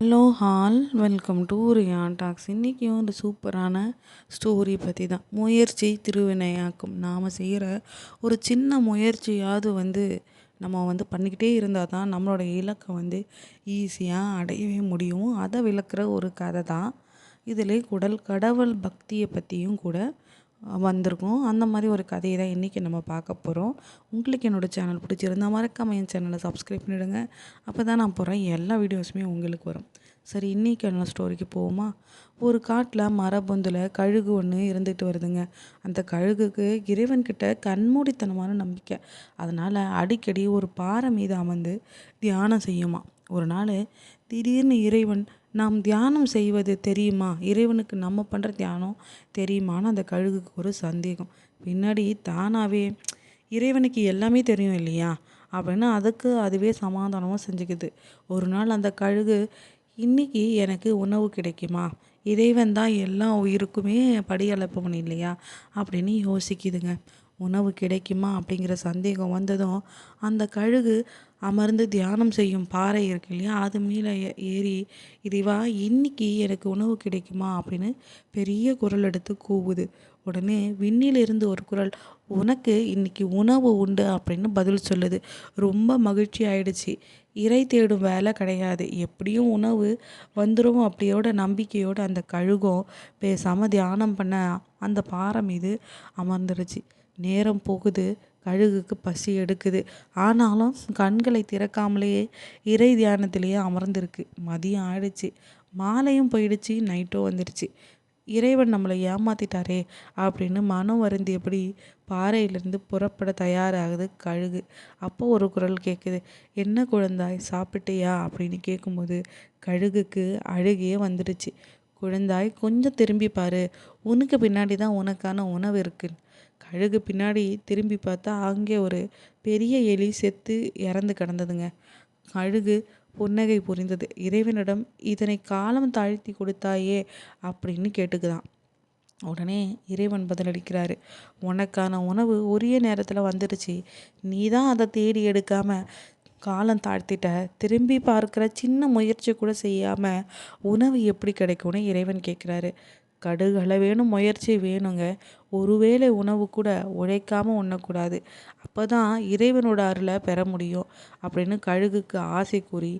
Hello all welcome to Ryan talks. இன்றைக்கும் இந்த சூப்பரான ஸ்டோரி பற்றி தான். முயற்சி திருவினையாக்கும். நாம் செய்கிற ஒரு சின்ன முயற்சியாவது வந்து நம்ம வந்து பண்ணிக்கிட்டே இருந்தால் தான் நம்மளோட இலக்கை வந்து ஈஸியாக அடையவே முடியும். அதை விளக்குற ஒரு கதை தான். இதில் குடல் கடவுள் பக்தியை பற்றியும் கூட வந்திருக்கும். அந்த மாதிரி ஒரு கதையை தான் இன்றைக்கி நம்ம பார்க்க போகிறோம் உங்களுக்கு என்னோடய சேனல் பிடிச்சிருந்தா மறக்காமல் என் சேனலை சப்ஸ்கிரைப் பண்ணிவிடுங்க அப்போ தான் நான் போகிறேன் எல்லா வீடியோஸுமே உங்களுக்கு வரும். சரி இன்றைக்கி என்ன ஸ்டோரிக்கு போவோமா? ஒரு காட்டில் மரபொந்தில் கழுகு ஒன்று இருந்துகிட்டு வருதுங்க. அந்த கழுகுக்கு இறைவன்கிட்ட கண்மூடித்தனமான நம்பிக்கை. அதனால் அடிக்கடி ஒரு பாறை மீது அமர்ந்து தியானம் செய்யுமா. ஒரு நாள் திடீர்னு இறைவன் நாம் தியானம் செய்வது தெரியுமா? இறைவனுக்கு நம்ம பண்ணுற தியானம் தெரியுமான்னு அந்த கழுகுக்கு ஒரு சந்தேகம். பின்னாடி தானாகவே இறைவனுக்கு எல்லாமே தெரியும் இல்லையா? அப்படின்னு அதுக்கு அதுவே சமாதானமாக செஞ்சுக்குது. ஒரு நாள் அந்த கழுகு இன்றைக்கி எனக்கு உணவு கிடைக்குமா? இறைவன் தான் எல்லா உயிருக்குமே படியளப்பவன் இல்லையா? அப்படின்னு யோசிக்குதுங்க. உணவு கிடைக்குமா அப்படிங்கிற சந்தேகம் வந்ததும் அந்த கழுகு அமர்ந்து தியானம் செய்யும் பாறை இருக்கு இல்லையா? அது மேலே ஏறி இதுவா இன்னைக்கு எனக்கு உணவு கிடைக்குமா? அப்படின்னு பெரிய குரல் எடுத்து கூவுது. உடனே விண்ணிலிருந்து ஒரு குரல் உனக்கு இன்னைக்கு உணவு உண்டு அப்படின்னு பதில் சொல்லுது. ரொம்ப மகிழ்ச்சி ஆயிடுச்சு. இறை தேடும் வேலை கிடையாது. எப்படியும் உணவு வந்துடும் அப்படியோட நம்பிக்கையோடு அந்த கழுகும் பேசாமல் தியானம் பண்ண அந்த பாறை மீது அமர்ந்துருச்சு நேரம் போகுது கழுகுக்கு பசி எடுக்குது. ஆனாலும் கண்களை திறக்காமலேயே இறை தியானத்திலேயே அமர்ந்திருக்கு. மதியம் ஆயிடுச்சு. மாலையும் போயிடுச்சு நைட்டும் வந்துடுச்சு. இறைவன் நம்மளை ஏமாத்திட்டாரே அப்படின்னு மனம் வருந்தியபடி பாறையிலேருந்து புறப்பட தயாராகுது கழுகு. அப்போ ஒரு குரல் கேட்குது என்ன குழந்தாய் சாப்பிட்டியா? அப்படின்னு கேட்கும்போது கழுகுக்கு அழுகையே வந்துடுச்சு. குழந்தாய் கொஞ்சம் திரும்பி பாரு. உனக்கு பின்னாடி தான் உனக்கான உணவு இருக்குது கழுகு பின்னாடி திரும்பி பார்த்தா அங்கே ஒரு பெரிய எலி செத்து இறந்து கிடந்ததுங்க. கழுகு புன்னகை புரிந்தது. இறைவனிடம் இதனை காலம் தாழ்த்தி கொடுத்தாயே அப்படின்னு கேட்டுக்குதான். உடனே இறைவன் பதிலளிக்கிறாரு. உனக்கான உணவு உரிய நேரத்தில் வந்துடுச்சு. நீ தான் அதை தேடி எடுக்காம காலம் தாழ்த்திட்ட. திரும்பி பார்க்குற சின்ன முயற்சி கூட செய்யாமல் உணவு எப்படி கிடைக்கும்னு இறைவன் கேட்குறாரு. கடுகளை வேணும் முயற்சி வேணுங்க. ஒருவேளை உணவு கூட உழைக்காமல் உண்ணக்கூடாது. அப்போ தான் இறைவனோட அருளை பெற முடியும் அப்படின்னு கழுகுக்கு ஆசை கூறி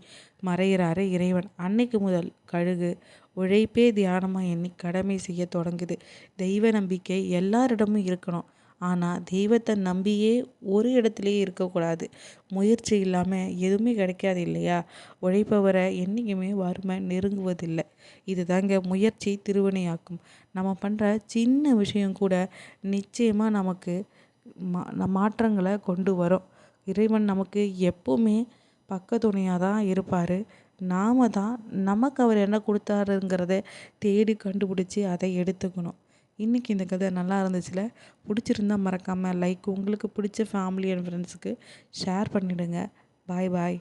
மறைகிறாரு இறைவன். அன்னைக்கு முதல் கழுகு உழைப்பே தியானமாக எண்ணி கடமை செய்ய தொடங்குது. தெய்வ நம்பிக்கை எல்லாரிடமும் இருக்கணும். ஆனால் தெய்வத்தை நம்பியே ஒரு இடத்துலையே இருக்கக்கூடாது. முயற்சி இல்லாமல் எதுவுமே கிடைக்காது இல்லையா? உழைப்பவரை என்றைக்குமே வறுமை நெருங்குவதில்லை. இது தாங்க முயற்சி திருவினையாக்கும். நம்ம பண்ணுற சின்ன விஷயம் கூட நிச்சயமாக நமக்கு மா மாற்றங்களை கொண்டு வரும். இறைவன் நமக்கு எப்போவுமே பக்கத்துணையாக தான் இருப்பார். நாம் தான் நமக்கு அவர் என்ன கொடுத்தாருங்கிறத தேடி கண்டுபிடிச்சி அதை எடுத்துக்கணும். இன்றைக்கி இந்த கதை நல்லா இருந்துச்சுல? பிடிச்சிருந்தா மறக்காமல் லைக் உங்களுக்கு பிடிச்ச ஃபேமிலி அண்ட் ஃப்ரெண்ட்ஸுக்கு ஷேர் பண்ணிவிடுங்க பாய் பாய்